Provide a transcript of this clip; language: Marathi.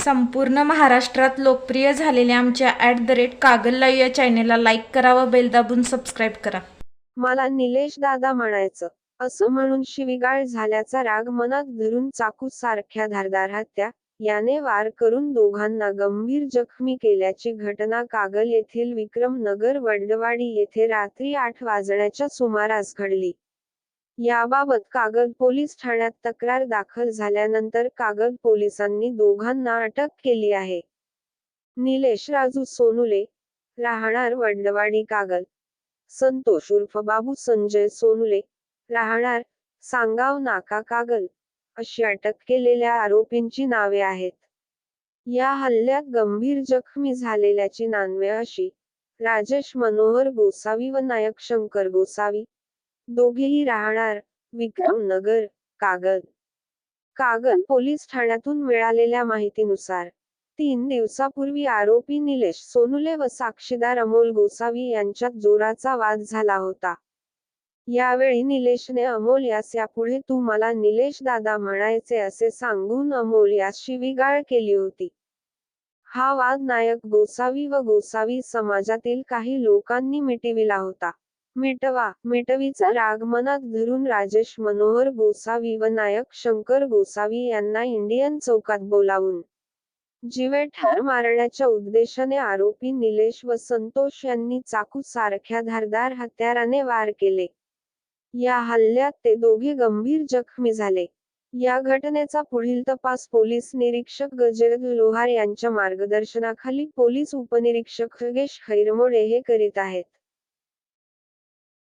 संपूर्ण महाराष्ट्रात लोकप्रिय झालेल्या आमच्या ॲट द रेट कागल या चॅनेलला लाईक करा व बेल दाबून सबस्क्राईब करा. मला निलेश दादा म्हणायचं असं म्हणून शिवीगाळ झाल्याचा राग मनात धरून चाकू सारख्या धारदार हत्या याने वार करून दोघांना गंभीर जखमी केल्याची घटना कागल येथील विक्रम नगर वडवाडी येथे रात्री आठ वाजण्याच्या सुमारास घडली. याबाबत कागल पोलीस ठाण्यात तक्रार दाखल झाल्यानंतर कागल पोलिसांनी दोघांना अटक केली आहे. निलेश राजू सोनुले राहणार वडलवाडी कागल. संतोष उर्फ बाबू संजय सोनुले राहणार सांगाव नाका कागल अशी अटक केलेल्या आरोपींची नावे आहेत. या हल्ल्यात गंभीर जखमी झालेल्याची नानवे अशी राजेश मनोहर गोसावी व नायक शंकर गोसावी दोघेही राहणार. विक्रमनगर कागल कागद. पोलीस ठाण्यातून मिळालेल्या माहितीनुसार तीन दिवसापूर्वी आरोपी निलेश सोनुले व साक्षीदार अमोल गोसावी यांच्यात जोराचा वाद झाला होता. यावेळी निलेशने अमोल यास यापुढे तू मला निलेश दादा म्हणायचे असे सांगून अमोल यास शिवीगाळ केली होती. हा वाद नायक गोसावी व गोसावी समाजातील काही लोकांनी मिटविला होता. मिटवा. मिटवीचा राग मनात धरून राजेश मनोहर गोसावी व नायक शंकर गोसावी यांना इंडियन चौकात बोलावून जीवे ठार मारण्याच्या उद्देशाने आरोपी निलेश व संतोष यांनी चाकू सारख्या धारदार हत्याराने वार केले. या हल्ल्यात ते दोघे गंभीर जखमी झाले. या घटनेचा पुढील तपास पोलीस निरीक्षक गजेंद्र लोहार यांच्या मार्गदर्शनाखाली पोलीस उपनिरीक्षक खगेश खैरमोडे हे करीत आहेत.